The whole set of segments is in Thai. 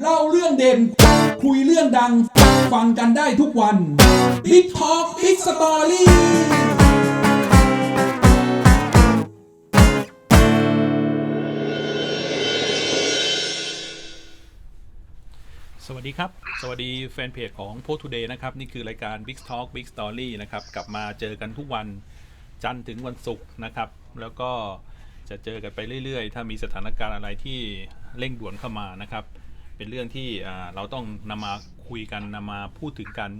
เล่าเรื่องเด่น คุยเรื่องดัง ฟังกันได้ทุกวัน Big Talk Big Story สวัสดีครับ สวัสดีแฟนเพจของโพส t Today นะครับ นี่คือรายการ Big Talk Big Story นะครับ กลับมาเจอกันทุกวันจันทร์ถึงวันศุกร์นะครับ แล้วก็ จะเจอกันไปเรื่อยๆ ถ้ามีสถานการณ์อะไรที่เร่งด่วนเข้ามานะครับ เป็นเรื่องที่เราต้องนำมาคุยกันนำมาพูดถึงกัน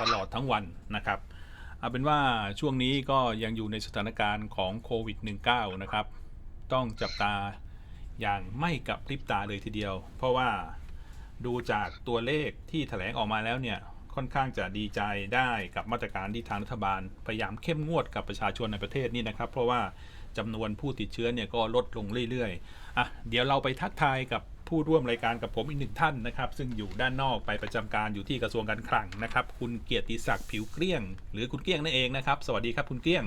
ตลอดทั้งวันนะครับเอาเป็นว่าช่วงนี้ก็ยังอยู่ในสถานการณ์ของโควิด -19 นะครับ ต้องจับตาอย่างไม่กับพริบตาเลยทีเดียว เพราะว่าดูจากตัวเลขที่แถลงออกมาแล้วเนี่ย ค่อนข้างจะดีใจได้กับมาตรการที่ทางรัฐบาล พยายามเข้มงวดกับประชาชนในประเทศนี่นะครับ เพราะว่า จำนวนผู้ติดเชื้อเนี่ยก็ลดลงเรื่อยๆอะเดี๋ยวเราไปทักทายกับผู้ร่วมรายการกับผมอีกหนึ่งท่านนะครับ ซึ่งอยู่ด้านนอกไปประจำการอยู่ที่กระทรวงการคลังนะครับ คุณเกียรติศักดิ์ผิวเกลี้ยง หรือคุณเกลี้ยงนั่นเองนะครับ สวัสดีครับคุณเกลี้ยง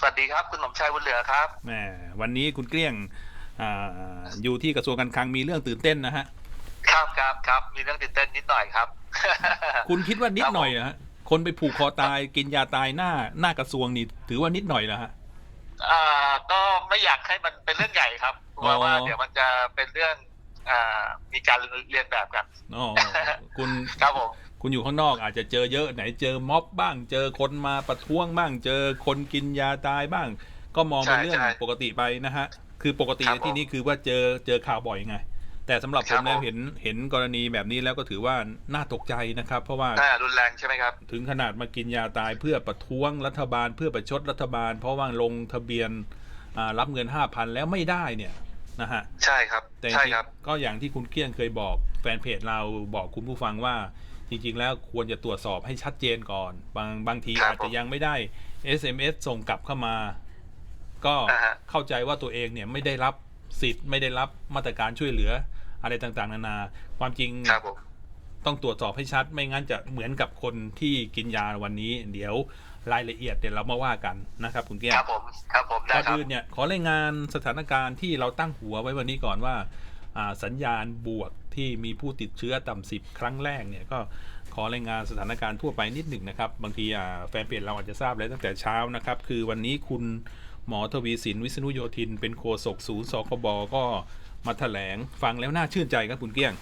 สวัสดีครับคุณหนมชัยบุญเหลือครับแหมวันนี้คุณเกลี้ยงอ่าอยู่ที่กระทรวงการคลังมีเรื่องตื่นเต้นนะฮะครับครับครับมีเรื่องตื่นเต้นนิดหน่อยครับ คุณคิดว่านิดหน่อยเหรอฮะคนไปผูกคอตายกินยาตายหน้าหน้ากระทรวงนี่ถือว่านิดหน่อยเหรอฮะ อ่าก็ไม่อยากให้มันเป็นเรื่องใหญ่ครับกลัวว่า อ๋อ เดี๋ยวมันจะเป็นเรื่องอ่ามีการเรียนแบบกัน อ๋อคุณครับผม คุณอยู่ข้างนอกอาจจะเจอเยอะไหนเจอม็อบบ้าง เจอคนมาประท้วงบ้าง เจอคนกินยาตายบ้าง ก็มองเป็นเรื่องปกติไปนะฮะ คือปกติในที่นี้คือว่าเจอเจอข่าวบ่อยไง แต่สำหรับผมแล้วเห็นเห็นกรณีแบบนี้แล้วก็ถือว่าน่าตกใจนะครับ เพราะว่าน่ารุนแรงใช่ไหมครับ ถึงขนาดมากินยาตายเพื่อประท้วงรัฐบาล เพื่อประชดรัฐบาล เพราะว่าลงทะเบียนอ่ารับเงิน5,000แล้วไม่ได้เนี่ยนะฮะใช่ครับแต่จใช่ริงครับๆก็อย่างที่คุณเกี้ยงเคยบอกแฟนเพจเราบอกคุณผู้ฟังว่าจริงๆ แล้วควรจะตรวจสอบให้ชัดเจนก่อน บางบางทีครับอาจจะยังไม่ได้ SMS ส่งกลับเข้ามา ก็อ่าฮะเข้าใจว่าตัวเองเนี่ยไม่ได้รับสิทธิ์ไม่ได้รับมาตรการช่วยเหลือ อะไรต่างๆ นานา ความจริงครับผมต้องตรวจสอบให้ชัด ไม่งั้นจะเหมือนกับคนที่กินยาวันนี้ เดี๋ยวรายละเอียดเดี๋ยวเรามาว่ากันนะครับคุณเกี้ยงครับผมครับผมได้ก่อนครับอื่นเนี่ยขอรายงานสถานการณ์ที่เราตั้งหัวไว้วันนี้ก่อนว่าอ่าสัญญาณบวกที่มีผู้ติดเชื้อต่ำสิบครั้งแรกเนี่ยก็ขอรายงานสถานการณ์ทั่วไปนิดหนึ่งนะครับ บางทีอ่าแฟนเพจเราอาจจะทราบแล้วตั้งแต่เช้านะครับ คือวันนี้คุณหมอทวีสินวิษณุโยธินเป็นโฆษกศูนย์สคบก็ มาแถลงฟังแล้วน่าชื่นใจครับคุณเกี้ยง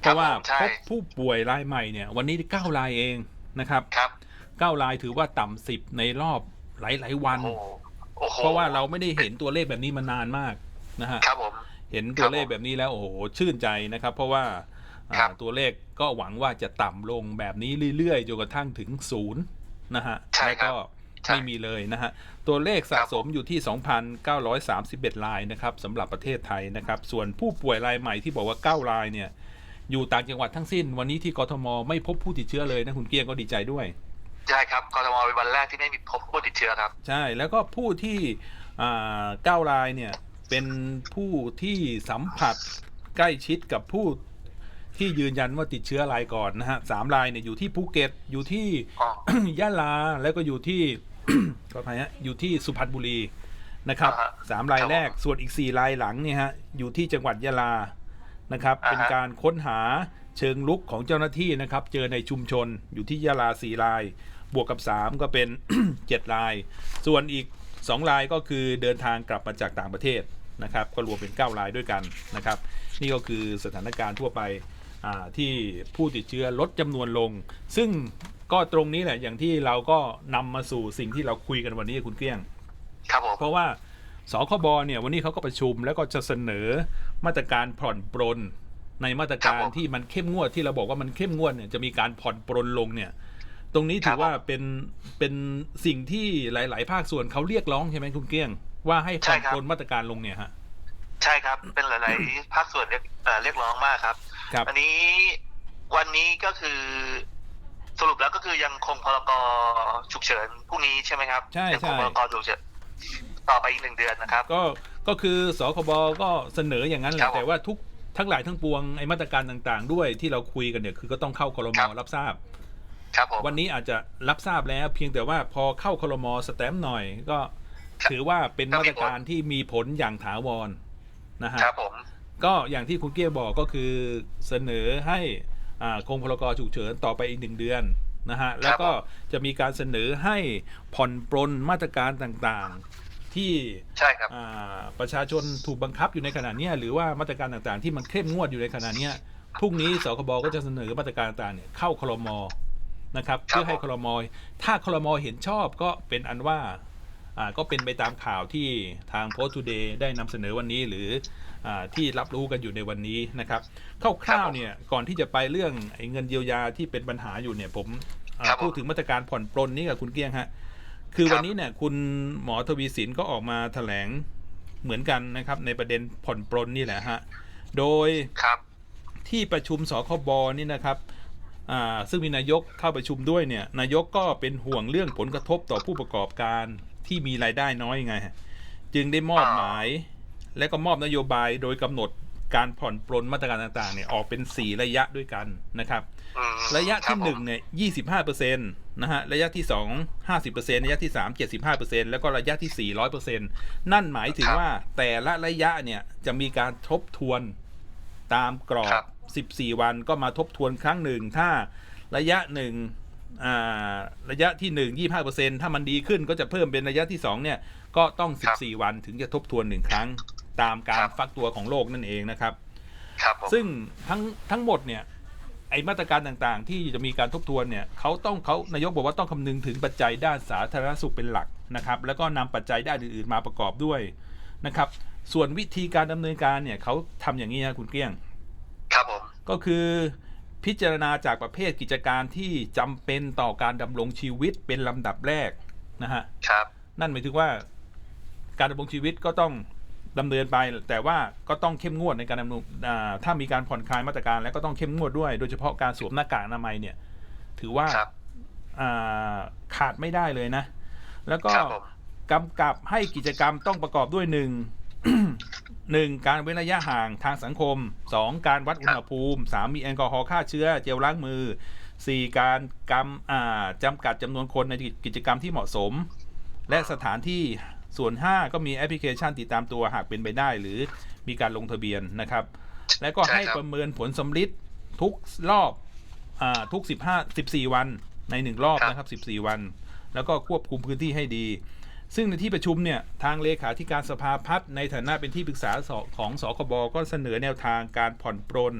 เพราะว่าผมใช่พบผู้ป่วยรายใหม่เนี่ย วันนี้เก้ารายเองนะครับครับเก้ารายถือว่าต่ำสิบในรอบหลาย ๆ วันโอ้โหโอ้โหเพราะว่าเราไม่ได้เห็นตัวเลขแบบนี้มานานมากนะฮะครับผมเห็นตัวเลขแบบนี้แล้วโอ้โหชื่นใจนะครับ เพราะว่าอ่าครับตัวเลขก็หวังว่าจะต่ำลงแบบนี้เรื่อยๆจนกระทั่งถึงศูนย์นะฮะใช่แล้วครัก็บใช่ ไม่มีเลยนะฮะ ตัวเลขสะครับสมอยู่ที่ 2,931รายนะครับสำหรับประเทศไทยนะครับ ส่วนผู้ป่วยรายใหม่ที่บอกว่า 9 รายเนี่ย อยู่ต่างจังหวัดทั้งสิ้น วันนี้ที่กทมไม่พบผู้ติดเชื้อเลยนะคุณเกียงก็ดีใจด้วยใช่ครับกทมเป็นวันแรกที่ไม่มีพบผู้ติดเชื้อครับ ใช่แล้วก็ผู้ที่อ่าเก้ารายเนี่ยเป็นผู้ที่สัมผัสใกล้ชิดกับผู้ที่ยืนยันว่าติดเชื้อรายก่อนนะฮะสามรายเนี่ยอยู่ที่ภูเก็ตอยู่ที่อ๋อยะลาแล้วก็อยู่ที่ ขออภัยฮะอยู่ที่สุพรรณบุรีนะครับอ่าฮะสามรายครับ แรกส่วนอีกสี่รายหลังเนี่ยฮะอยู่ที่จังหวัดยะลานะครับอ่าฮะเป็นการค้นหาเชิงลุกของเจ้าหน้าที่นะครับ เจอในชุมชนอยู่ที่ยะลาสี่ราย บวกกับ 3 ก็เป็น 7 ราย ส่วนอีก 2 รายก็คือเดินทางกลับมาจากต่างประเทศนะครับ ก็รวมเป็น 9 รายด้วยกันนะครับ นี่ก็คือสถานการณ์ทั่วไปอ่า ที่ผู้ติดเชื้อลดจำนวนลง ซึ่งก็ตรงนี้แหละอย่างที่เราก็นำมาสู่สิ่งที่เราคุยกันวันนี้คุณเกลี้ยง ครับผม เพราะว่าสคบเนี่ยวันนี้เขาก็ประชุมแล้วก็จะเสนอมาตรการผ่อนปรนในมาตรการที่มันเข้มงวดที่เราบอกว่ามันเข้มงวดเนี่ยจะมีการผ่อนปรนลงเนี่ย ตรงนี้ถือว่าเป็นเป็นสิ่งที่หลาย ๆ ภาคส่วนเขาเรียกร้องใช่ไหมคุณเกี้ยง ว่าให้ผ่อนปรนมาตรการลงเนี่ยฮะ ใช่ครับ เป็นหลาย ๆ ภาคส่วนเรียกเอ่อเรียกร้องมากครับ ครับ อันนี้วันนี้ก็คือสรุปแล้วก็คือยังคงพรกฉุกเฉินพรุ่งนี้ใช่ไหมครับใช่ยัคงใช่ พรกฉุกเฉินต่อไปอีกหนึ่งเดือนนะครับ ก็ก็คือสคบก็เสนออย่างนั้นแหครัละบผมแต่ว่าทุกทั้งหลายทั้งปวงไอ้มาตรการต่างๆ ด้วยที่เราคุยกันเนี่ยคือก็ต้องเข้าคลมครับ รับทราบ ครับผม วันนี้อาจจะรับทราบแล้วเพียงแต่ว่าพอเข้าคลมสแตมป์หน่อยก็ ถือว่าเป็นมาตรการที่มีผลอย่างถาวรนะฮะ ครับผม ก็อย่างที่คุณเกียร์บอกก็คือเสนอให้อ่าคงพลกรฉุกเฉินต่อไปอีกหนึ่งเดือนนะฮะแล้วก็จะมีการเสนอให้ผ่อนปรนมาตรการต่างๆที่ใช่ครับอ่าประชาชนถูกบังคับอยู่ในขณะเนี้ยหรือว่ามาตรการต่างๆ ที่มันเข้มงวดอยู่ในขณะเนี้ยพรุ่งนี้สคบก็จะเสนอมาตรการต่างๆเนี่ยเข้าคลมนะครับครับเพื่อให้คลมถ้าคลมเห็นชอบก็เป็นอันว่าอ่า ก็เป็นไปตามข่าวที่ทาง Post Today ได้นำเสนอวันนี้หรืออาที่รับรู้กันอยู่ในวันนี้นะครับคร่าวๆเนี่ยก่อนที่จะไปเรื่องไอ้เงินเยียวยาที่เป็นปัญหาอยู่เนี่ยผมอ่าครับผมพูดถึงมาตรการผ่อนปลนนี่กับคุณเกี้ยงฮะคือครับวันนี้เนี่ยคุณหมอทวีสินก็ออกมาแถลงเหมือนกันนะครับในประเด็นผ่อนปลนนี่แหละฮะโดยครับที่ประชุมสคบนี่นะครับอ่าซึ่งมีนายกเข้าประชุมด้วยเนี่ยนายกก็เป็นห่วงเรื่องผลกระทบต่อผู้ประกอบการ ที่มีรายได้น้อยไงฮะจึงได้มอบหมายและก็มอบนโยบายโดยกำหนดการผ่อนปลนมาตรการต่างๆเนี่ยออกเป็น 4 ระยะด้วยกันนะครับอืมระยะคที่บหนึ่งผมเนี่ยยี่สิบห้าเปอร์เซ็นต์นะฮะระยะที่สองห้าสิบเปอร์เซ็นต์ระยะที่สามเจ็ดสิบห้าเปอร์เซ็นต์แล้วก็ระยะที่สี่ร้อยเปอร์เซ็นต์นั่นหมายถึงครับว่าแต่ละระยะเนี่ยจะมีการทบทวนตามกรอครับบสิบสี่วันก็มาทบทวนครั้งหนึ่งถ้าระยะหนึ่งอ่า ระยะที่หนึ่งยี่ห้าเปอร์เซ็นต์ถ้ามันดีขึ้นก็จะเพิ่มเป็นระยะที่สองเนี่ย ก็ต้องสิบสี่วันถึงจะทบทวนหนึ่งครั้ง ตามการฟักตัวของโลกนั่นเองนะครับครับผมซึ่งทั้งทั้งหมดเนี่ยไอมาตรการต่างๆ ที่จะมีการทบทวนเนี่ยเขาต้องเขานายกบอกว่าต้องคำนึงถึงปัจจัยด้านสาธารณสุขเป็นหลักนะครับ แล้วก็นำปัจจัยด้านอื่นๆมาประกอบด้วยนะครับ ส่วนวิธีการดำเนินการเนี่ยเขาทำอย่างนี้นะคุณเกี้ยง ครับผมก็คือ พิจารณาจากประเภทกิจการที่จำเป็นต่อการดำรงชีวิตเป็นลำดับแรกนะฮะครับ นั่นหมายถึงว่า การดำรงชีวิตก็ต้องดำเนินไป แต่ว่าก็ต้องเข้มงวดในการดำรงอ่าถ้ามีการผ่อนคลายมาตรการแล้วก็ต้องเข้มงวดด้วย โดยเฉพาะการสวมหน้ากากอนามัยเนี่ย ถือว่าครับอ่าขาดไม่ได้เลยนะ แล้วก็ครับผมกำกับให้กิจกรรมต้องประกอบด้วยหนึ่ง หนึ่งการเว้นระยะห่างทางสังคมสองการวัดอุณหภูมิสามมีแอลกอฮอล์ฆ่าเชื้อเจลล้างมือสี่การกำอ่าจำกัดจำนวนคนในกิจกรรมที่เหมาะสม และสถานที่ส่วน 5 ก็มีแอปพลิเคชันติดตามตัวหากเป็นไปได้ หรือมีการลงทะเบียนนะครับ และก็ใช่ให้ครับประเมินผลสำลิดทุกรอบอ่าทุก 15 14 วันใน 1 รอบนะครับ 14 วัน แล้วก็ควบคุมพื้นที่ให้ดี ซึ่งในที่ประชุมเนี่ยทางเลขาธิการสภาพัฒน์ในฐานะเป็นที่ปรึกษาสของสคบก็เสนอแนวทางการผ่อนปรน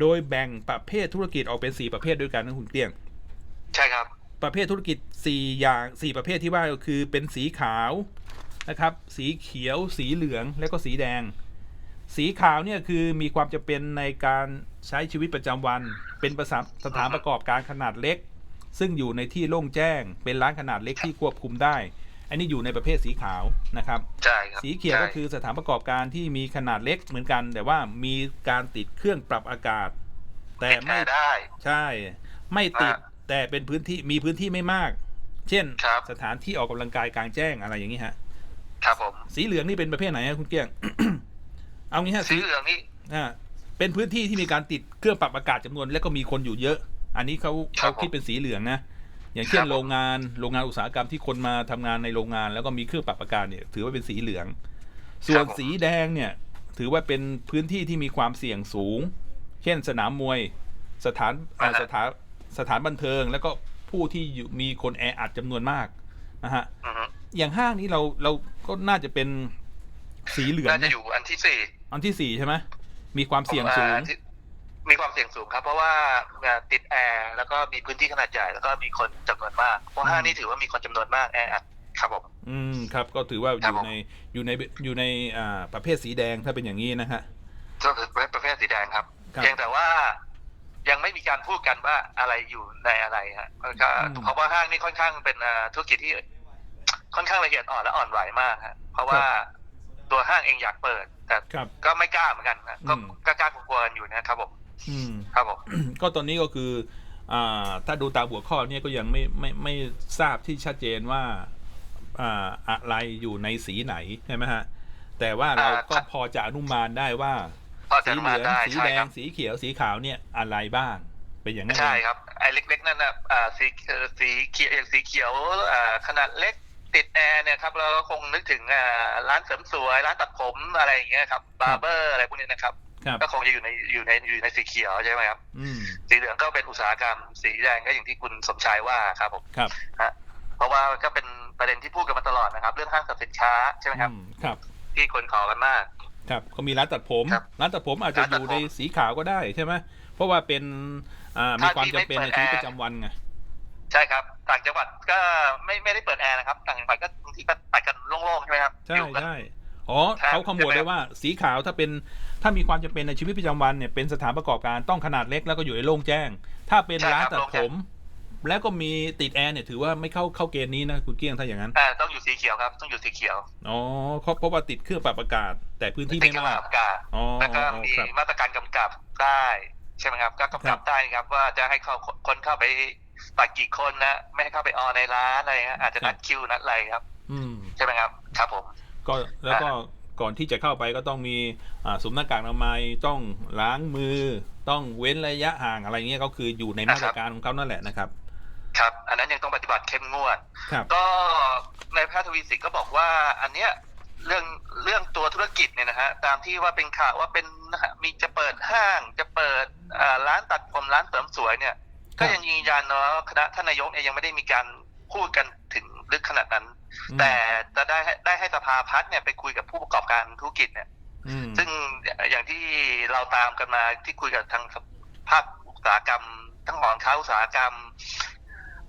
โดยแบ่งประเภทธุรกิจออกเป็น 4 ประเภทด้วยกันนะคุณเตี้ยง ใช่ครับ ประเภทธุรกิจ 4 อย่าง 4 ประเภทที่ว่าก็คือเป็นสีขาวนะครับ สีเขียว สีเหลือง และก็สีแดง สีขาวเนี่ยคือมีความจำเป็นในการใช้ชีวิตประจำวัน เป็นประสาสถานประกอบการขนาดเล็ก ซึ่งอยู่ในที่โล่งแจ้ง เป็นร้านขนาดเล็กที่ควบคุมได้ อันนี้อยู่ในประเภทสีขาวนะครับใช่ครับสีเขียวก็ใช่คือสถานประกอบการที่มีขนาดเล็กเหมือนกัน แต่ว่ามีการติดเครื่องปรับอากาศ แต่ติดไม่แอร์ได้ใช่ ไม่ติดอ่าแต่เป็นพื้นที่มีพื้นที่ไม่มาก เช่นครับสถานที่ออกกำลังกายกลางแจ้งอะไรอย่างนี้ฮะครับผมสีเหลืองนี่เป็นประเภทไหนฮะคุณเกี้ยง เอางี้ฮะสีเหลืองนี่อ่าเป็นพื้นที่ที่มีการติดเครื่องปรับอากาศจำนวน และก็มีคนอยู่เยอะ อันนี้เขาครัเขาบผมคิดเป็นสีเหลืองนะ อย่างเช่นครับผมโรงงานโรงงานอุตสาหกรรมที่คนมาทำงานในโรงงาน แล้วก็มีเครื่องปรับอากาศเนี่ย ถือว่าเป็นสีเหลือง ส่วนสีแดงเนี่ย ถือว่าเป็นพื้นที่ที่มีความเสี่ยงสูง เช่นสนามมวย สถานอ่าสถานสถานบันเทิง แล้วก็ผู้ที่อยู่มีคนแออัดจำนวนมากนะฮะอือฮึอย่างห้างนี้เราเราก็น่าจะเป็นสีเหลืองน่าจะนะอยู่อันที่สี่อันที่สี่ใช่ไหมมีความเสี่ยงสูงอ่าที่ มีความเสี่ยงสูงครับ เพราะว่าอ่าติดแอร์แล้วก็มีพื้นที่ขนาดใหญ่แล้วก็มีคนจำนวนมากเพราะห้างนี่ถือว่ามีคนจำนวนมากแออัดครับผมอืมครับ ก็ถือว่าอครับยู่ผมในอยู่ในอยู่ในอ่าประเภทสีแดงถ้าเป็นอย่างนี้นะฮะก็คือประเภทสีแดงครับครับเพียงแต่ว่ายังไม่มีการพูดกันว่าอะไรอยู่ในอะไรฮะแล้วก็อืมเพราะว่าห้างนี่ค่อนข้างเป็นอ่าธุรกิจที่ค่อนข้างละเอียดอ่อนและอ่อนไหวมากฮะเพราะว่าตัวห้างเองอยากเปิด แต่ครับก็ไม่กล้าเหมือนกันนะก็อืมกล้าๆกลัวๆกันอยู่นะครับผมอืม ครับผมก็ตอนนี้ก็คืออ่าถ้าดูตามหัวข้อเนี่ยก็ยังไม่ไม่ไม่ทราบที่ชัดเจนว่าอ่าอะไรอยู่ในสีไหนใช่ไหมฮะ แต่ว่าเราก็อ่าพอจะอนุมานได้ว่าพอจะสีเหมาลืองได้สีใช่แดครังบสีเขียวสีขาวเนี่ยอะไรบ้างเป็นอย่างนั้นใช่เองครับไอ้เล็กๆนั่นนะอ่าสีเอ่อสีเขียวอย่างสีเขียวอ่าขนาดเล็กติดแอร์เนี่ยครับเราก็คงนึกถึงอ่าร้านเสริมสวยร้านตัดผมอะไรอย่างเงี้ยครับบาร์เบอร์อะไรพวกนี้นะครับครับ ก็คงจะอยู่ในอยู่ในอยู่ในสีเขียวใช่ไหมครับอืมสีเหลืองก็เป็นอุตสาหกรรม สีแดงก็อย่างที่คุณสมชายว่าครับผมครับฮะเพราะว่าก็เป็นประเด็นที่พูดกันมาตลอดนะครับ เรื่องห้างสรรพสินค้าใช่ไหมครับอืมครับ ที่คนขอกันมาก ครับก็มีร้านตัดผมครับร้านตัดผมอาจจะร้านอตัดยู่ผมในสีขาวก็ได้ใช่ไหมเพราะว่าเป็นอ่ามีถ้าความที่จำไม่เป็นในเปิดชีวิตแอร์ประจำวันไงใช่ครับ ต่างจังหวัดก็ไม่ไม่ได้เปิดแอร์นะครับ ต่างจังหวัดก็บางทีก็ไปกันโล่งๆใช่ไหมครับใช่อยู่กันใช่ อ๋อครับเขาขมวดใช่ไหมได้ว่า สีขาวถ้าเป็นถ้ามีความจำเป็นในชีวิตประจำวันเนี่ยเป็นสถานประกอบการต้องขนาดเล็กแล้วก็อยู่ในโล่งแจ้ง ถ้าเป็นใช่ครับร้านตัดโล่งผแจ้งมแล้วก็มีติดแอร์เนี่ยถือว่าไม่เข้าเข้าเกณฑ์นี้นะคุณเกี้ยงถ้าอย่างนั้นอ่าต้องอยู่สีเขียวครับต้องอยู่สีเขียวอ๋อเพราะเพราะว่าติดเครื่องปรับอากาศ แต่พื้นที่ติดไม่กำมาลักงอากาศอ๋อแล้วก็อ๋อมีครับมาตรการกำกับได้ใช่ไหมครับก็กำครักับบได้ครับ ว่าจะให้เขาคนเข้าไปตัดกี่คนนะไม่ให้เข้าไปออในร้านอะไรเงี้ยอาจจะนัดคิวนัดอะไรครับอืมใช่ไหมครับ ครับผม ก็แล้วก็ก่อนที่จะเข้าไปก็ต้องมีอ่าสวมหน้ากากอนามัยต้องล้างมือ ต้องเว้นระยะห่างอะไรเงี้ยก็คืออยู่ในมาตรการของเขานั่นแหละนะครับ ครับ อันนั้นยังต้องปฏิบัติเข้มงวดครับก็ในายแพทย์ทวีสินก็บอกว่า อันเนี้ยเรื่องเรื่องตัวธุรกิจเนี่ยนะฮะตามที่ว่าเป็นข่าวว่าเป็นนะฮะมีจะเปิดห้างจะเปิดอ่าร้านตัดผมร้านเสริมสวยเนี่ย ก็ยังยืนยันเนาะคณะท่านนายกเนี่ยยังไม่ได้มีการพูดกันถึงลึกขนาดนั้นอืม แต่จะได้ให้ได้ให้สภาพัฒน์เนี่ยไปคุยกับผู้ประกอบการธุรกิจเนี่ยอืมซึ่งอย่างที่เราตามกันมาที่คุยกับทางภาคอุตสาหกรรม ทั้งหอการค้าอุตสาหกรรม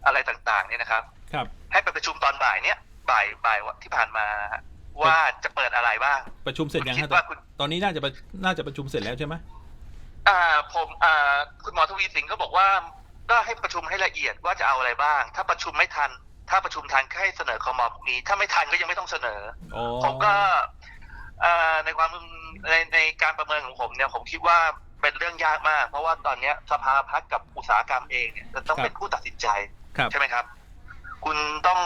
อะไรต่างๆ เนี่ยนะครับ ครับ ให้ไปประชุมตอนบ่ายเนี่ย บ่ายบ่ายที่ผ่านมาว่าจะเปิดอะไรบ้าง ประชุมเสร็จยังคิฮะดว่าคุณตอนนี้น่าจะประน่าจะประชุมเสร็จแล้วใช่ไหมอ่า ผมอ่าคุณหมอทวีสินก็บอกว่าก็ให้ประชุมให้ละเอียดว่าจะเอาอะไรบ้าง ถ้าประชุมไม่ทัน ถ้าประชุมทันก็ให้เสนอคอมอพรุ่งนี้ ถ้าไม่ทันก็ยังไม่ต้องเสนออ๋อผมก็อ่าในความในในการประเมินของผมเนี่ยผมคิดว่าเป็นเรื่องยากมาก เพราะว่าตอนเนี้ยสภาพัฒน์กับอุตสาหกรรมเองเนี่ยจะต้องเป็นผู้ตัดสินใจครับใช่ไหมครับ คุณต้อง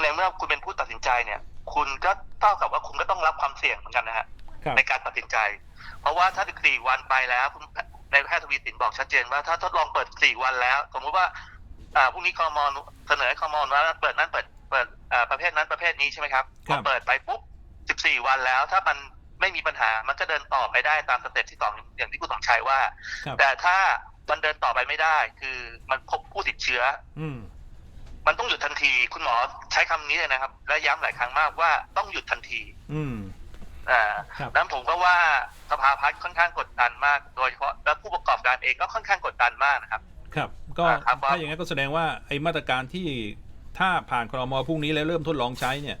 ในเมื่อคุณเป็นผู้ตัดสินใจเนี่ย คุณก็เท่ากับว่าคุณก็ต้องรับความเสี่ยงเหมือนกันนะฮะครับในการตัดสินใจ เพราะว่าถ้าสี่วันไปแล้วคุณในายแพทย์ทวีสินบอกชัดเจนว่าถ้าทดลองเปิดสี่วันแล้ว สมมติว่า อ่าพรุ่งนี้คอมอนเสนอให้คอมอนว่าเปิดนั้นเปิดเปิดอ่าประเภทนั้นประเภทนี้ใช่ไหมครับครัพอบเปิดไปปุ๊บสิบสี่วันแล้ว ถ้ามันไม่มีปัญหามันก็เดินต่อไปได้ตามสเต็ปที่สองอย่างที่คุณสมชัยว่าครับแต่ถ้ามันเดินต่อไปไม่ได้ คือมันพบผู้ติดเชื้อ อืมมันต้องหยุดทันที คุณหมอใช้คำนี้เลยนะครับ และย้ำหลายครั้งมากว่าต้องหยุดทันที อืมอ่าครับนั้นผมก็ว่าสภาพัฒน์ค่อนข้างกดดันมาก โดยเฉพาะและผู้ประกอบการเองก็ค่อนข้างกดดันมากนะครับ ครับ ก็อ่าครับว่าถ้าอย่างนั้นก็แสดงว่าไอ้มาตรการที่ถ้าผ่านครมพรุ่งนี้แล้วเริ่มทดลองใช้เนี่ย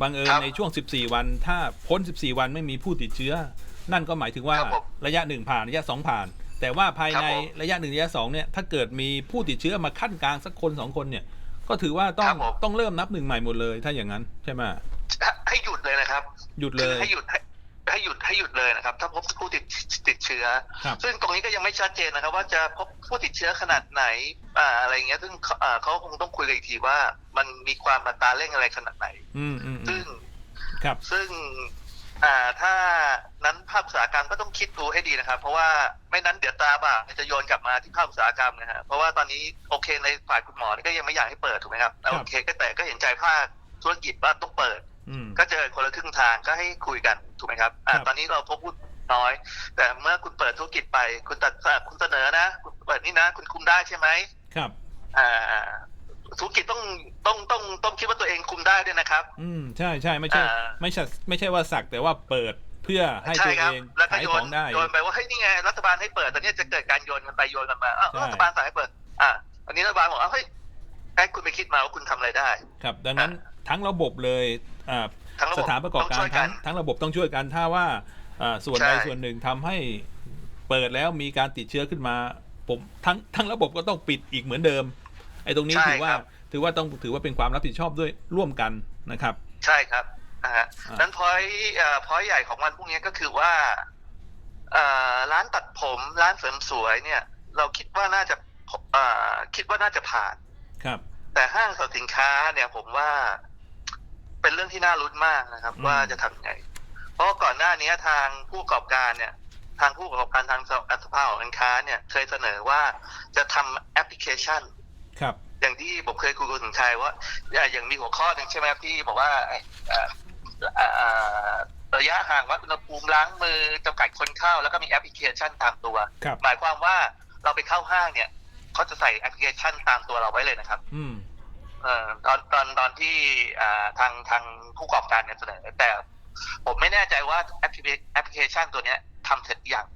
บังเอิญในช่วง 14 วัน ถ้าพ้น 14 วันไม่มีผู้ติดเชื้อ นั่นก็หมายถึงว่าครับผมระยะหนึ่งผ่านระยะสองผ่าน แต่ว่าภายในครับผมระยะหนึ่งระยะสองเนี่ยถ้าเกิดมีผู้ติดเชื้อมาขั้นกลางสักคนสองคนเนี่ย ก็ถือว่าต้อครังบผมต้องเริ่มนับหนึ่งใหม่หมดเลยถ้าอย่างนั้นใช่ไหมให้หยุดเลยนะครับ หยุดเลคือยให้หยุด ให้ให้หยุดให้หยุดเลยนะครับ ถ้าพบผู้ติดติดเชื้อ ครับ ซึ่งตรงนี้ก็ยังไม่ชัดเจนนะครับ ว่าจะพบผู้ติดเชื้อขนาดไหนอ่าอะไรเงี้ย ซึ่งเขาอ่าเขาคงต้องคุยกันอีกทีว่ามันมีความอัตราเร่งอะไรขนาดไหน อืมอืมอืซึ่มง ครับ ซึ่งอ่าถ้านั้นภาคอุตสาหกรรมก็ต้องคิดดูให้ดีนะครับ เพราะว่าไม่นั้นเดี๋ยวตราบาปจะโยนกลับมาที่ภาคอุตสาหกรรมนะฮะเพราะว่าตอนนี้โอเคในฝ่ายคุณหมอนี่ก็ยังไม่อยากให้เปิดถูกไหมครับแต่ครับโอเคก็แต่ก็เห็นใจภาคธุรกิจว่าต้องเปิดอืม ก็เจอคนละครึ่งทางก็ให้คุยกันถูกไหมครับอ่าครับตอนนี้เราพบผู้น้อย แต่เมื่อคุณเปิดธุรกิจไป คุณตัดคุณเสนอนะคุณเปิดนี่นะ คุณคุมได้ใช่ไหมครับอ่าธุรกิจต้องต้องต้องต้องคิดว่าตัวเองคุมได้ด้วยนะครับ อืมใช่ใช่ไม่ใช่อ่าไม่ใช่ไม่ใช่ว่าสักแต่ว่าเปิดเพื่อให้ใช่ตัวครับเองแล้วก็ขายโยขนองได้โยนไปว่าเฮ้ยนี่ไงรัฐบาลให้เปิดแต่เนี้ยจะเกิดการโยนกันไปโยนกันมาอ้าวใช่รัฐบาลสั่งให้เปิด อ่าอันนี้รัฐบาลบอกอ้าวเฮ้ยให้คุณไปคิดมาว่าคุณทำอะไรได้ ครับ ดังนั้นทั้งระบบเลยอ่า ทั้งระบบสถานประกอบต้องการช่วยกัทั้น งทั้งระบบต้องช่วยกันถ้าว่าอ่าส่วนใดใช่ ส่วนหนึ่งทำให้เปิดแล้วมีการติดเชื้อขึ้นมา ผมทั้งทั้งระบบก็ต้องปิดอีกเหมือนเดิมไอ้ตรงนี้ใช่ถือว่าครับ ถือว่าต้องถือว่าเป็นความรับผิดชอบด้วยร่วมกันนะครับ ใช่ครับนะฮะอ่า นั้นพอยเอ่อพอยใหญ่ของวันพรุ่งนี้ก็คือว่าเอ่อร้านตัดผม ร้านเสริมสวยเนี่ย เราคิดว่าน่าจะเอ่อคิดว่าน่าจะผ่าน ครับ แต่ห้างสรรพสินค้าเนี่ยผมว่า เป็นเรื่องที่น่ารุ้นมากนะครับอืมว่าจะทำยังไง เพราะว่าก่อนหน้านี้ทางผู้ประกอบการเนี่ย ทางผู้ประกอบการทางสภาของการค้าเนี่ย เคยเสนอว่าจะทำแอปพลิเคชัน ครับ อย่างที่ผมเคยคุยกับคุณสมชายว่าอย่างอย่างมีหัวข้อหนึ่งใช่ไหมครับที่บอกว่าเอ่อเอ่อเอ่อระยะห่างวัดอุณหภูมิล้างมือจำกัดคนเข้า แล้วก็มีแอปพลิเคชันตามตัวครับหมายความว่าเราไปเข้าห้างเนี่ยเขาจะใส่แอปพลิเคชันตามตัวเราไว้เลยนะครับ อืม เอ่อตอนตอนตอนที่อ่าทางทางผู้ประกอบการเนี่ยเสนอแต่ผมไม่แน่ใจว่าแอปพลิเคแอปพลิเคชันตัวเนี้ยทำเสร็จหรือยัง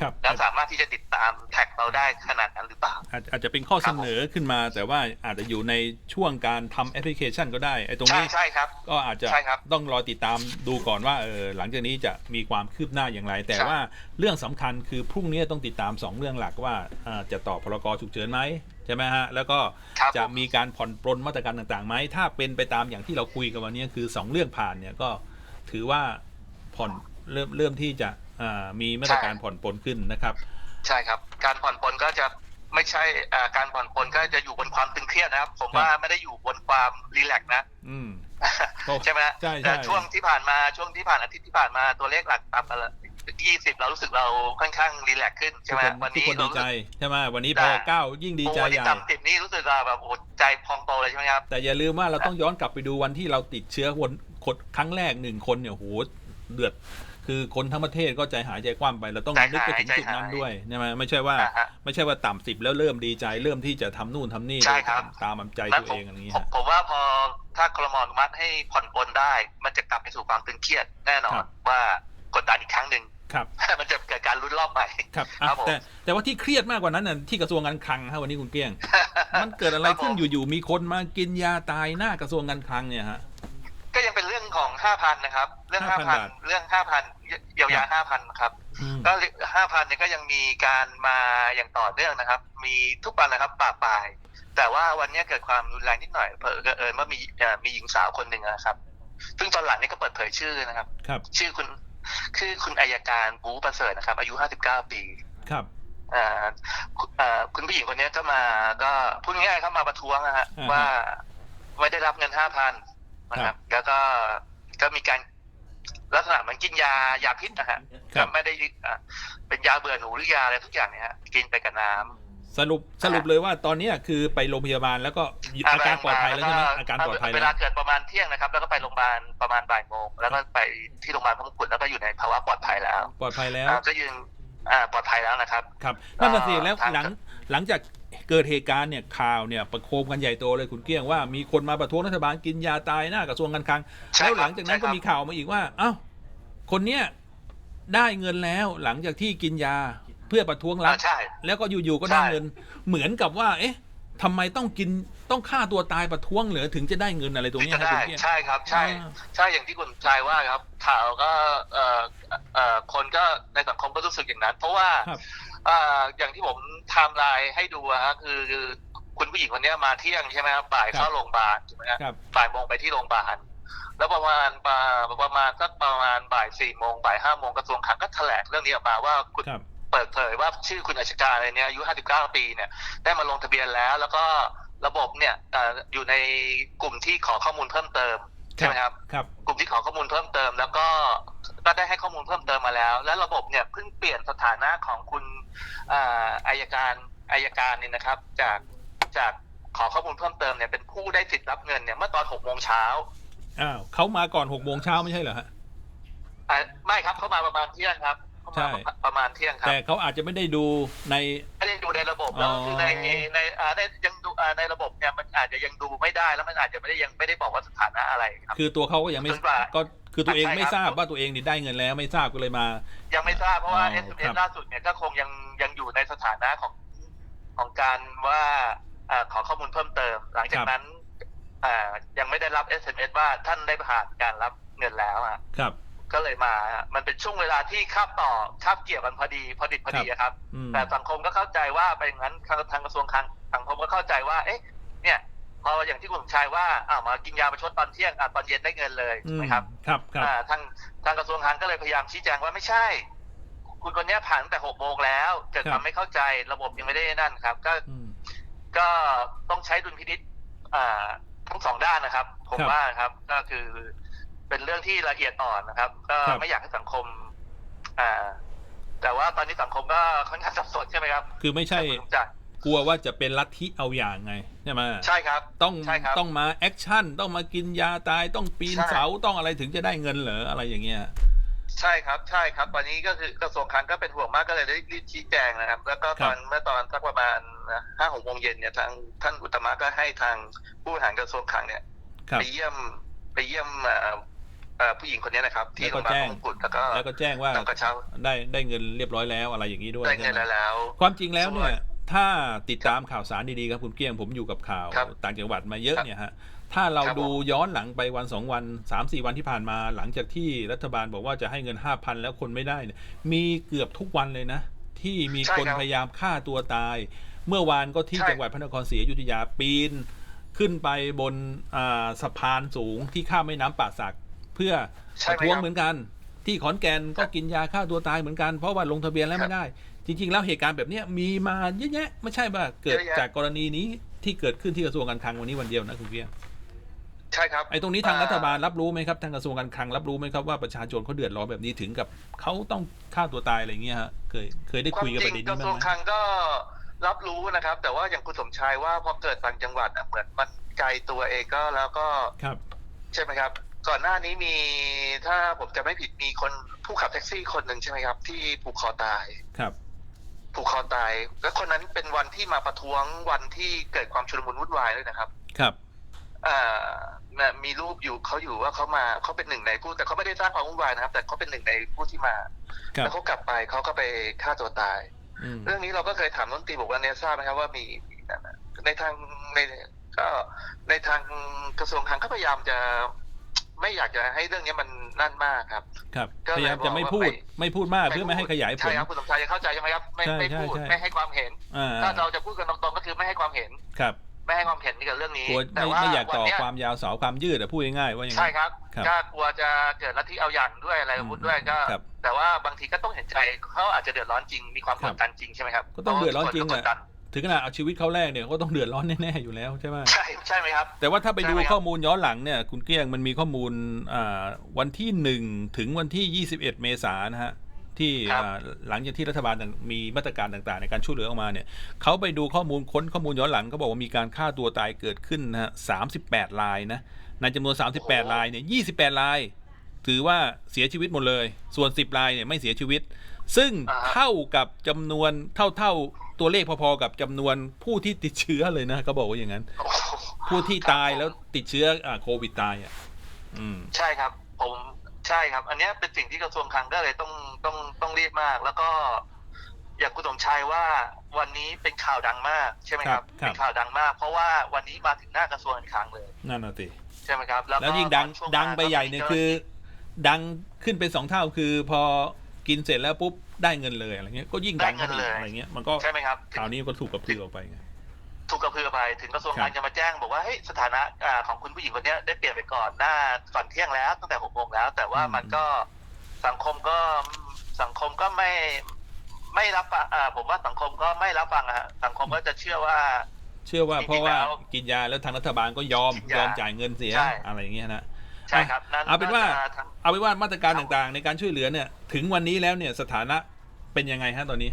ครับแล้วสามารถที่จะติดตามแท็กเราได้ขนาดนั้นหรือเปล่า อาจอาจจะเป็นข้อเสนอขึ้นมา แต่ว่าอาจจะอยู่ในช่วงการทำแอปพลิเคชันก็ได้ไอ้ตรงใช่นี้ใช่ครับ ก็อาจจะใช่ครับต้องรอติดตามดูก่อนว่าเออหลังจากนี้จะมีความคืบหน้าอย่างไร แต่ใช่ ว่าเรื่องสำคัญคือพรุ่งนี้ต้องติดตาม2เรื่องหลักว่าอ่าจะต่อพรกฉุกเฉินไหม ใช่ไหมฮะ แล้วก็ครับจะผมมีการผ่อนปลนมาตรการต่างๆไหมถ้าเป็นไปตามอย่างที่เราคุยกันวันนี้คือ 2 เรื่องผ่านเนี่ยก็ถือว่าผ่อนเริ่มเริ่มที่จะอ่ามีมาตรการผ่อนปลนขึ้นนะครับ ใช่ครับ การผ่อนปลนก็จะไม่ใช่อ่าการผ่อนปลนก็จะอยู่บนความตึงเครียดนะครับ ผมครับว่าไม่ได้อยู่บนความรีแลกซ์นะอืมโอ้ใช่ไหมฮะใช่ใช่แต่ช่วงที่ผ่านมาช่วงที่ผ่านอาทิตย์ที่ผ่านมาตัวเลขหลักต่ำละ ยี่สิบเรารู้สึกเราค่อนข้างรีแลกซ์ขึ้นใช่ไหมทุกคนวันทุกนี้คนดีเรารู้ใจสึก ใช่ไหมวันนี้พอได้เก้ายิ่งดีใจโอ้วันใหนี้ญ่ ต่ำสิบนี่รู้สึกว่าแบบโอ้ใจพองโตเลยใช่ไหมครับ แต่อย่าลืมว่าเราต้องย้อนกลับไปดูวันที่เราติดเชื้อคนคนครั้งแรกหนึ่งคนเนี่ยโหเดือด คือคนทั้งประเทศก็ใจหายใจคว่ำไปเราต้องใจนึกหายไปถึงใจจุดนั้นหายด้วยใช่ไหมไม่ใช่ว่า อ่าฮะไม่ใช่ว่าต่ำสิบแล้วเริ่มดีใจ เริ่มที่จะทำนู่นทำนี่ใช่ครับ ตามอำใจนั้นตัวผมเองอะไรอย่างเงี้ผมยผมว่าพอถ้าคลมอนุมัติให้ผ่อนปลนได้ มันจะกลับไปสู่ความตึงเครียดแน่นอครันบว่ากดดันอีกครั้งหนึ่ง ครับมันจะเกิดการลุ้นรอบใหม่ครับอะครับผมแต่แต่ว่าที่เครียดมากกว่านั้นน่ะที่กระทรวงการคลังฮะวันนี้คุณเกี้ยง มันเกิดอะไรครับผมขึ้นอยู่ๆมีคนมากินยาตายหน้ากระทรวงการคลังเนี่ยฮะก็ยังเป็นเรื่องของห้าพันนะครับ เรื่องห้า5,000พันบาทเรื่องห้าพันเยียวยาห้าพันครับอืมก็ห้าพันเนี่ยก็ยังมีการมาอย่างต่อเนื่องนะครับ มีทุกวันนะครับป่าปลาย แต่ว่าวันนี้เกิดความรุนแรงนิดหน่อยเผอิญเอิญว่ามีเอ่อมีหญิงสาวคนหนึ่งนะครับ ซึ่งตอนหลังนี่ก็เปิดเผยชื่อนะครับครับชื่อคุณ คือคุณอายการบูประเสริฐนะครับ อายุห้าสิบเก้าปี ครับอ่าคุณอ่าคุณผู้หญิงคนนี้ก็มา ก็พูดง่ายๆครับมาประท้วงนะฮะอ่าฮะ ว่าไม่ได้รับเงินห้าพันนะคครัรับบแล้วก็ก็มีการลักษณะเหมือนกินยายาพิษนะฮะครัก็บไม่ได้อ่าเป็นยาเบื่อหนูหรือยาอะไรทุกอย่างเนี่ยฮะกินไปกับน้ำ สรุปสรุปเลยว่าตอนเนี้ยคือไปโรงพยาบาลแล้วก็อาการปลอดภัยแล้วใช่ไหมอาการปลอดภัยเวแล้ลาวเกิดประมาณเที่ยงนะครับ แล้วก็ไปโรงพยาบาลประมาณบ่ายโมงแล้วก็ไปที่โรงพยาบาลพระมงกุฎแล้วก็อยู่ในภาวะปลอดภัยแล้วปลอดภัยแล้วอ่าก็ยืนอ่าปลอดภัยแล้วนะครับ ครับนั่นน่ะสิอ่าแล้วทางหลังหลังจากเกิดเหตุการณ์เนี่ยข่าวเนี่ยประโคมกันใหญ่โตเลยคุณเกี้ยงว่ามีคนมาประท้วงรัฐบาลกินยาตายหน้ากระทรวงการคลังใช่แล้วคหรัลับงจากนั้นใช่ก็ครับ มีข่าวมาอีกว่าเอ้าคนเนี้ยได้เงินแล้วหลังจากที่กินยา เพื่อประท้วงรัอ่าฐใช่ แล้วก็อยู่ๆก็ได้ใช่ เงิน เหมือนกับว่า เอ๊ะทำไมต้องกินต้องฆ่าตัวตายประท้วงเหรือถึงจะได้เงินอะไรตรงที่เนี้ยจะครับได้คุณเกี้ยงใช่ครับ ใช่ อ่า ใช่อย่างที่คุณชายว่าครับ ข่าวก็เอ่อเอ่อคนก็ในสังคมก็รู้สึกอย่างนั้น เพราะว่าครับ เอ่ออย่างที่ผมไทม์ไลน์ให้ดูอะฮะคือคือคุณผู้หญิงคนเนี้ยมาเที่ยงใช่ไหมครับบ่ายเข้าโรงพยาบาลถูกไหมฮะ ครับ บ่ายโมงไปที่โรงพยาบาล แล้วประมาณประมาณสักประมาณบ่ายสี่โมงบ่ายห้าโมงกระทรวงคลังก็แถลงเรื่องนี้ออกมาว่าคุณครับ เปิดเผยว่าชื่อคุณอัชการอะไรเนี่ยอายุ 59 ปีเนี่ยได้มาลงทะเบียนแล้ว แล้วก็ระบบเนี่ยเอ่ออยู่ในกลุ่มที่ขอข้อมูลเพิ่มเติมใช่ไหมครับครับ กลุ่มที่ขอข้อมูลเพิ่มเติม แล้วก็ก็ได้ให้ข้อมูลเพิ่มเติมมาแล้ว และระบบเนี่ยเพิ่งเปลี่ยนสถานะของคุณอ่าอายการอายการเนี่ยนะครับ จากจากขอข้อมูลเพิ่มเติมเนี่ยเป็นผู้ได้สิทธิ์รับเงินเนี่ยเมื่อตอน6โมงเช้าอ้าวเขามาก่อนหกโมงเช้าไม่ใช่เหรอฮะอ่าไม่ครับเข้ามาประมาณเที่ยงครับ เข้าใช่มาประมาณเที่ยงครับแต่เขาอาจจะไม่ได้ดูใน ไม่ได้ดูในระบบแล้วอ๋อ คือในในอ่าในยังดูอ่าในระบบเนี่ยมันอาจจะยังดูไม่ได้แล้วมันอาจจะไม่ได้ยังไม่ได้บอกว่าสถานะอะไรครับ คือตัวเขาก็ยังไม่จนกว่าก็คือตัวเองใช่ครับ ไม่ทราบว่าตัวเองนี่ได้เงินแล้วไม่ทราบก็เลยมา ยังไม่ทราบเพราะว่า อ๋อ s ครั m บ s ล่าสุดเนี่ยก็คงยังยังอยู่ในสถานะของของการว่าอ่าขอข้อมูลเพิ่มเติม หลังจากนั้นอ่ายังไม่ได้รับ SMS ว่าท่านได้ผ่านการรับเงินแล้วอะ ครับ ก็เลยมา มันเป็นช่วงเวลาที่คาบต่อคาบเกี่ยวกันพอดีพอดิบพอดีอะครับ อืมแต่สังคมก็เข้าใจว่าเป็นอย่างนั้นทางทางกระทรวงคลังสังคมก็เข้าใจว่า เอ๊ะ เนี่ย พออย่างที่คุณสมชายว่าอ้าวมากินยาประชดตอนเที่ยงอะตอนเย็นได้เงินเลยอืถูกมไหมครับครับครับ อ่าทางทางกระทรวงคลังก็เลยพยายามชี้แจงว่าไม่ใช่ คุณคนเนี้ยผ่านตั้งแต่หกโมงแล้ว เกิดความไม่เข้าใจระบบยังไม่ได้นั่นครับ ก็ อืม ก็ต้องใช้ดุลพินิษอ่าทั้งสองด้านนะครับ ผมครับ ว่าครับก็คือ เป็นเรื่องที่ละเอียดอ่อนนะครับ ก็ครับ ไม่อยากให้สังคม อ่า แต่ว่าตอนนี้สังคมก็ค่อนข้างสับสนใช่ไหมครับคือไม่ใช่คุณสมจักรกลัวว่าจะเป็นลัทธิเอาอย่างไงใช่ไหมใช่ครับ ต้องใช่ครับต้องมาแอคชั่นต้องมากินยาตายต้องปีนใช่ เสาต้องอะไรถึงจะได้เงินเหรออะไรอย่างเงี้ย ใช่ครับ ใช่ครับวันนี้ก็คือกระทรวงคลังก็เป็นห่วงมากก็เลยได้รีบชี้แจงนะครับ แล้วก็ตอนเมื่อตอนสักประมาณห้าหกโมงเย็นเนี่ยทางท่านอุตตมะก็ให้ทางผู้บริหารกระทรวงคลังเนี่ย ครับ ไปเยี่ยมไปเยี่ยมเอ่อเอ่อ ผู้หญิงคนนี้นะครับ ที่แล้วโรก็งพยาบาลแจ้พงระมงกุฎแล้วก็แล้วก็แจ้งว่านำกระเช้าได้ได้เงินเรียบร้อยแล้วอะไรอย่างนี้ด้วยได้เงินใช่ไหมแล้ว ความจริงแล้วเนี่ส่ยวนถ้าติดตามข่าวสารดีๆครับคุณเกี้ยงผมอยู่กับข่าวครับต่างจังหวัดมาเยอะครับเนี่ยฮะถ้าเราครับดูผมย้อนหลังไปวันสองวันสามสี่วันที่ผ่านมา หลังจากที่รัฐบาลบอกว่าจะให้เงินห้าพันแล้วคนไม่ได้เนี่ยมีเกือบทุกวันเลยนะ ที่มีใช่คนครับพยายามฆ่าตัวตาย เมื่อวานก็ที่ใช่จังหวัดพระนครศรีอยุธยาปีน ขึ้นไปบนอ่าสะพานสูงที่ข้ามแม่น้ำป่าสักเพื่อใช่ประท้วงไหมครับเหมือนกัน ที่ขอนแก่นก็กินยาฆ่าตัวตายเหมือนกันเพราะว่าลงทะเบียนแล้วครับไม่ได้ จริง ๆ แล้วเหตุการณ์แบบเนี้ยมีมาเยอะแยะไม่ใช่ว่าเกิดเยอะแยะจากกรณีนี้ที่เกิดขึ้นที่กระทรวงการคลังวันนี้วันเดียวนะคุณเพียงใช่ครับไอ้ตรงนี้ทางอ่รัฐบาลรับรู้ไหมครับทางกระทรวงการคลังรับรู้ไหมครับว่าประชาชนเขาเดือดร้อนแบบนี้ถึงกับเขาต้องฆ่าตัวตายอะไรอย่างเงี้ยฮะเคยเคยได้ความคุยกันจปริระงเด็นกนี้ระบ้าทรวงงไหมคลังก็รับรู้นะครับ แต่ว่าอย่างคุณสมชายว่าพอเกิดต่างจังหวัดอะเหมือนมันไกลตัวเองก็แล้วก็ครับ ใช่ไหมครับ ก่อนหน้านี้มีถ้าผมจะไม่ผิดมีคนผู้ขับแท็กซี่คนหนึ่งใช่ไหมครับ ที่ผูกคอตายครับ ผูกคอตาย แล้วคนนั้นเป็นวันที่มาประท้วงวันที่เกิดความชุลมุนวุ่นวายด้วยนะครับ ครับอ่าน่ะมีรูปอยู่เขาอยู่ว่าเขามาเขาเป็นหนึ่งในผู้แต่เขาไม่ได้สร้างความวุ่นวายนะครับ แต่เขาเป็นหนึ่งในผู้ที่มาครับแล้วเขากลับไปเขาก็ไปฆ่าตัวตายอืมเรื่องนี้เราก็เคยถามน้นตรีบอกว่าเนี่ยทราบไหมครับว่ามีมีนั่นน่ะในทางในก็ในทางกระทรวงคลังก็พยายามจะ ไม่อยากจะให้เรื่องนี้มันนั่นมากครับ ครับก็เลยพยายามจะไม่บอกว่าพูดไม่ไม่พูดมากเพื่อไม่ให้ขยายผใช่ลครับคุณสมชายจะเข้าใจใช่ไหมครับไม่ใช่ไม่ใช่พูดใช่ไม่ให้ความเห็นอ่าถ้าเราจะพูดกันตรงๆก็คือไม่ให้ความเห็นครับไม่ให้ความเห็นในกับเรื่องนี้กลัวแต่ไม่ว่าไม่อยากวัต่อเนี้ยความยาวเสาวความยืดอะพูดง่ายๆว่าอย่างใช่นั้นครับครับก็กลัวจะเกิดลัทธิเอาอย่างด้วยอะไรกับพุทธด้วยก็ครับแต่ว่าบางทีก็ต้องเห็นใจเขาอาจจะเดือดร้อนจริงมีความครักบดดันจริงใช่ไหมครับก็ต้องเดือดร้อนจริงเพาะ ว่าทุกคก็กดดันถึงขนาดเอาชีวิตเขาแรกเนี่ยเขาก็ต้องเดือดร้อนแน่ๆอยู่แล้วใช่ไหมใช่ใช่ไหมครับ แต่ว่าถ้าไปดูใช่ไหมครับข้อมูลย้อนหลังเนี่ยคุณเกี้ยงมันมีข้อมูลอ่าวันที่หนึ่งถึงวันที่ 21 เมษายนนะฮะที่อ่าหลังจากที่รัฐบาลต่างมีมาตรการต่างๆ ในการช่วยเหลือออกมาเนี่ยเขาไปดูข้อมูลค้นข้อมูลย้อนหลังเขาบอกว่ามีการฆ่าตัวตายเกิดขึ้นนะฮะ38รายนะในจำนวน 38รายเนี่ย28ราย ถือว่าเสียชีวิตหมดเลย ส่วน 10รายเนี่ยไม่เสียชีวิต ซึ่งอ่าฮะเท่ากับจำนวนเท่าเท่าๆ ตัวเลขพอๆกับจำนวนผู้ที่ติดเชื้อเลยนะเขาบอกว่าอย่างนั้นโอ้โหผู้ที่ตายครับผมแล้วติดเชื้ออ่าโควิดตายอะอืมใช่ครับ ผมใช่ครับ อันเนี้ยเป็นสิ่งที่กระทรวงคลังก็เลยต้องต้องต้องรีบมาก แล้วก็ อย่างคุณสมชัยว่าวันนี้เป็นข่าวดังมากใช่ไหมครับครับเป็นข่าวดังมาก เพราะว่าวันนี้มาถึงหน้ากระทรวงการคลังเลยนั่นน่ะสิใช่ไหมครับ แล้วก็แล้วยิ่งดังตอนช่วดังไปมาใหญ่เนี่ยก็มีคือจ้าหน้าที่ดังขึ้นเป็นสองเท่าคือพอกินเสร็จแล้วปุ๊บ ได้เงินเลยอะไรเงี้ยก็ยิ่งดังได้เงินเลยอะไรเงี้ยมันก็ใช่ไหมครับข่าวนี้ก็ถูกกระพือออกไปไงถูกกระพือไปถึงกระทรวงครับการจะมาแจ้งบอกว่าเฮ้ยสถานะอ่าของคุณผู้หญิงคนเนี้ยได้เปลี่ยนไปก่อนหน้าก่อนเที่ยงแล้วตั้งแต่หกโมงแล้ว แต่ว่ามันก็สังคมก็สังคมก็ไม่ไม่รับฟังอ่าผมว่าสังคมก็ไม่รับฟังอะฮะสังคมก็จะเชื่อว่า เชื่อว่าจริงๆเพราะว่าแล้วกินยาแล้วทางรัฐบาลก็ยอมกินยายยอมจ่ายเงินเสียใช่อะไรอย่างเงี้ยนะ ใช่ครับนั่นเอาเป็นว่าจะทำเอาเป็นว่ามาตรการครับต่างๆ ในการช่วยเหลือเนี่ย ถึงวันนี้แล้วเนี่ยสถานะเป็นยังไงฮะตอนนี้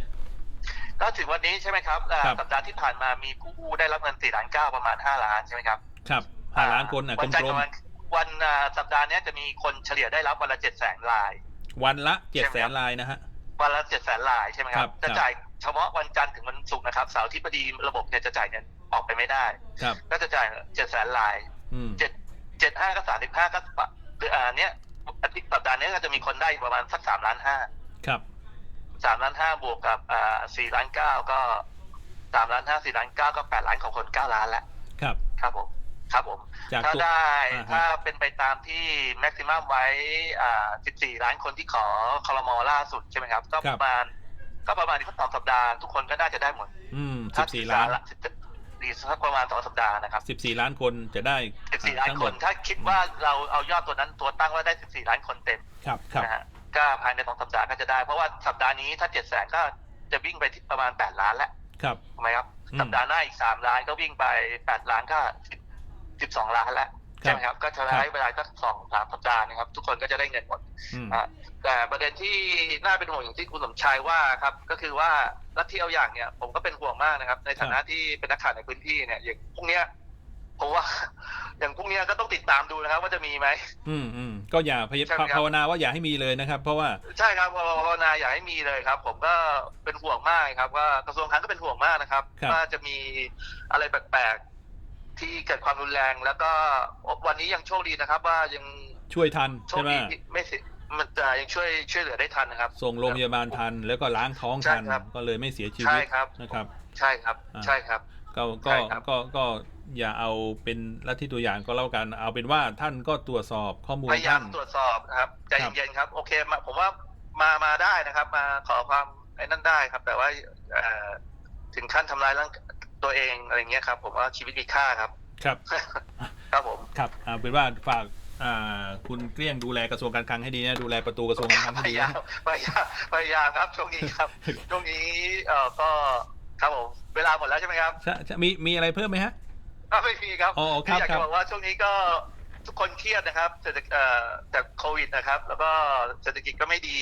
ก็ถึงวันนี้ใช่ไหมครับอ่าครับสัปดาห์ที่ผ่านมามีผู้ได้รับเงิน4ล้านเก้าประมาณ5ล้านใช่ไหมครับครับห้าล้านคนอะกวันจันทลร์มกับวันวันอ่าสัปดาห์เนี้ยจะมีคนเฉลี่ยได้รับวันละ7 0 0 0 0 0รายๆวันละเจ็ดใช่แสไหมครันบลายนะฮะวันละ7 0 0 0 0 0รายใช่ไหมคครัรับบจะครับจ่ายเฉพาะวันจันทร์ถึงวันศุกร์นะครับเสาร์อาที่พอดีระบบเนี่ยจะจ่ายเงินออกไปไม่ได้ครับก็จะจ่าย7 0 0 0 0 0รายอืมเจ็ด เจ็ดห้าก็สามสิบห้าก็ปะอ่าเนี้ยอาทิตย์สัปดาห์เนี้ยก็จะมีคนได้ประมาณสักสามล้านห้าครับสามล้านห้าบวกกับอ่าสี่ล้านเก้าก็สามล้านห้าสี่ล้านเก้าก็แปดล้านของคนเก้าล้านแล้วครับ ครับผมครับผมจากถ้าตัวได้อ่าฮะถ้าเป็นไปตามที่แม็กซิมัมไว้อ่าสิบสี่ล้านคนที่ขอคอรมอล่าสุดใช่ไหมครับ ก็ประมาณก็ประมาณที่สองสัปดาห์ทุกคนก็น่าจะได้หมด อืมถ้สิบสี่ล้าน ดีสักประมาณสองสัปดาห์นะครับสิบสี่ล้านคนจะได้สิบสี่ล้านทั้งหคมนดถ้าคิดว่าเราเอายอดตัวนั้นตัวตั้งว่าได้สิบสี่ล้านคนเต็มครับครับนะฮะก็ภายในสองสัปดาห์ก็จะได้ เพราะว่าสัปดาห์นี้ถ้าเจ็ดแสนก็จะวิ่งไปที่ประมาณแปดล้านแล้วครับ ถูกไหมครับ อืม สัปดาห์หน้าอีกสามล้านก็วิ่งไปแปดล้านก็สิบสองล้านแล้วครับ ใช่ไหมครับก็จะครัใช้บเวลาก็สองสามสัปดาห์นะครับ ทุกคนก็จะได้เงินหมดอืมอะแต่ประเด็นที่น่าเป็นห่วงอย่างที่คุณสมชายว่าครับ ก็คือว่าลัทธิเอาอย่างเนี่ยผมก็เป็นห่วงมากนะครับ ในฐานะที่เป็นนักข่าวในพื้นที่เนี่ยอย่างพวกเนี้ยเพราะว่า อย่างพวกเนี้ยก็ต้องติดตามดูนะครับ ว่าจะมีไหมอืมอืมก็อย่าพยใช่ไหมครับภาวนาว่าอย่าให้มีเลยนะครับ เพราะว่าใช่ครับภาวนาอยากให้มีเลยครับ ผมก็เป็นห่วงมากครับ ว่ากระทรวงคลังก็เป็นห่วงมากนะครับครับว่าจะมีอะไรแปลกๆ ที่เกิดความรุนแรง แล้วก็วันนี้ยังโชคดีนะครับ ว่ายังช่วยทันโชคใช่ไหมดีที่ไม่เสียมันจะยังช่วยช่วยเหลือได้ทันนะครับ ส่งโรงพยาบาลทัน แล้วก็ล้างท้องใช่ทันครับ ก็เลยไม่เสียชีใช่วิตครับ นะครับ ใช่ครับ อ่า ใช่ครับ ก็ก็ใช่ครับ ก็ก็อย่าเอาเป็นลัทธิตัวอย่างก็แล้วกัน เอาเป็นว่าท่านก็ตรวจสอบข้อมูลพยายาท่ามน ตรวจสอบนะครับใจครับ เย็นๆครับ โอเคมาผมว่ามามาได้นะครับ มาขอความไอ้นั่นได้ครับ แต่ว่าเอ่อถึงขั้นทำร้ายร่าง ตัวเองอะไรเงี้ยครับ ผมว่าชีวิตมีค่าครับ ครับ ครับผม ครับเอาเป็นว่าฝากอ่าคุณเกลี้ยงดูแลกระทรวงการคลังให้ดีนะ ดูแลประตูกระทรวงการคลังพให้ดียายานะ มพยายามพยายามครับช่วงนี้ครับ ช่วงนี้เอ่อก็ครับผมเวลาหมดแล้วใช่ไหมครับ ใช่ใช่มีมีอะไรเพิ่มไหมฮะ อะไม่มีครับอ๋อครับอยากครัจะบ บอกว่าช่วงนี้ก็ทุกคนเครียดนะครับเศรษฐกิจเอ่อจากโควิดนะครับ แล้วก็เศรษฐกิจก็ไม่ดี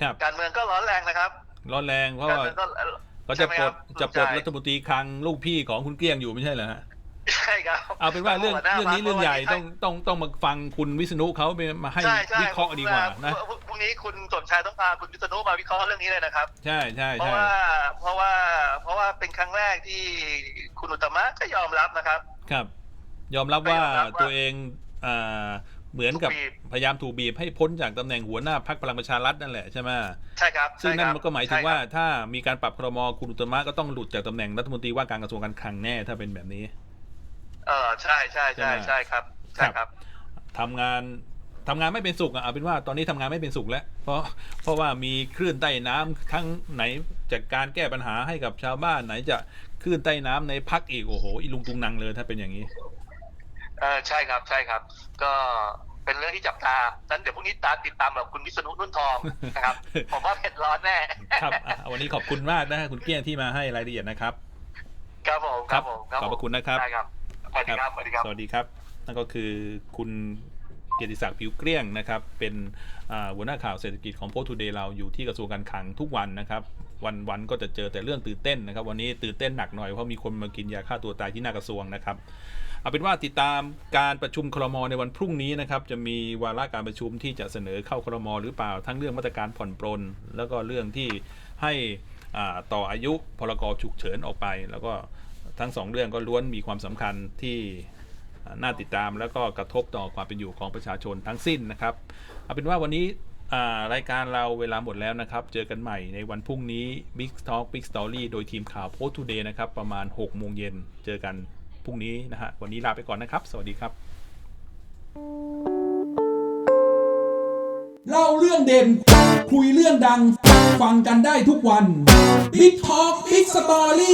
ครับ การเมืองก็ร้อนแรงนะครับ ร้อนแรงเพราะการว่า เมืองก็ เขาจะใช่ไหมปลครัดบจะปลดใช่ รัฐมนตรีคลังลูกพี่ของคุณเกลี้ยงอยู่ไม่ใช่เหรอฮะใช่ครับเอาเป็นว่าเรื่องหัหเรื่องนี้พคเรื่องใหญ่วันนี้ต้องต้องต้องมาฟังคุณวิษณุเขาไปมาให้ใช่ใช่วิเคราะห์ดีกว่านะพรุ่งพรุ่งนี้คุณสมชายต้องพาคุณวิษณุมาวิเคราะห์เรื่องนี้เลยนะครับ ใช่ใช่เพราะใช่ว่าเพราะว่าเพราะว่าเป็นครั้งแรกที่คุณอุตตมะก็ยอมรับนะครับ ครับ ยอมรับว่าก็ยอมรับว่า ตัวเองอ่า เหมือนกับถูกบีบพยายามถูกบีบให้พ้นจากตำแหน่งหัวหน้าพรรคพลังประชารัฐนั่นแหละใช่ไหมใช่ครับซึ่งใช่นั่นครับมันก็หมายถึงใช่ว่าครับถ้ามีการปรับครมคุณอุตตมะก็ต้องหลุดจากตำแหน่งรัฐมนตรีว่าการกระทรวงการคลังแน่ถ้าเป็นแบบนี้ เออใช่ใช่ใช่ใช่ไหมใช่ครับใช่ครับทำงานทำงานไม่เป็นสุขอะเอาเป็นว่าตอนนี้ทำงานไม่เป็นสุขแล้ว เพราะเพราะว่ามีคลื่นใต้น้ำทั้งไหนจากการแก้ปัญหาให้กับชาวบ้านไหนจะคลื่นใต้น้ำในพักอีกโอ้โหอีลุงตุงนังเลยถ้าเป็นอย่างนี้ เออใช่ครับใช่ครับ ก็เป็นเรื่องที่จับตานั้นเดี๋ยวพรุ่งนี้ตามติดตามแบบคุณวิษณุนุ่นทองนะครับ ผมว่าเผ็ดร้อนแน่ ครับอะวันนี้ขอบคุณมากนะฮะคุณเกี้ยงที่มาให้รายละเอียดนะครับ ครับผมครับผมขอบพระคุณนะครับ ได้ครับสวัสดีครับสวัสดีครับ สวัสดีครับ นั่นก็คือคุณเกียรติศักดิ์ผิวเกลี้ยงนะครับ เป็นอ่าหัวหน้าข่าวเศรษฐกิจของโพสต์ทูเดย์เราอยู่ที่กระทรวงการคลังทุกวันนะครับ วันวันก็จะเจอแต่เรื่องตื่นเต้นนะครับ วันนี้ตื่นเต้นหนักหน่อยเพราะมีคนมากินยาฆ่าตัวตายที่หน้ากระทรวงนะครับ เอาเป็นว่าติดตามการประชุมครมในวันพรุ่งนี้นะครับจะมีวาระการประชุมที่จะเสนอเข้าครมหรือเปล่าทั้งเรื่องมาตรการผ่อนปรนแล้วก็เรื่องที่ให้ต่ออายุพรกฉุกเฉินออกไป แล้วก็ทั้งสองเรื่องก็ล้วนมีความสำคัญที่น่าติดตามแล้วก็กระทบต่อความเป็นอยู่ของประชาชนทั้งสิ้นนะครับเอาเป็นว่าวันนี้รายการเราเวลาหมดแล้วนะครับ เจอกันใหม่ในวันพรุ่งนี้ Big Talk Big Story โดยทีมข่าว Post Today นะครับ ประมาณ 6 โมงเย็นเจอกัน พรุ่งนี้นะฮะ วันนี้ลาไปก่อนนะครับ สวัสดีครับเล่าเรื่องเด่น คุยเรื่องดัง ฟังกันได้ทุกวัน Big Talk Big Story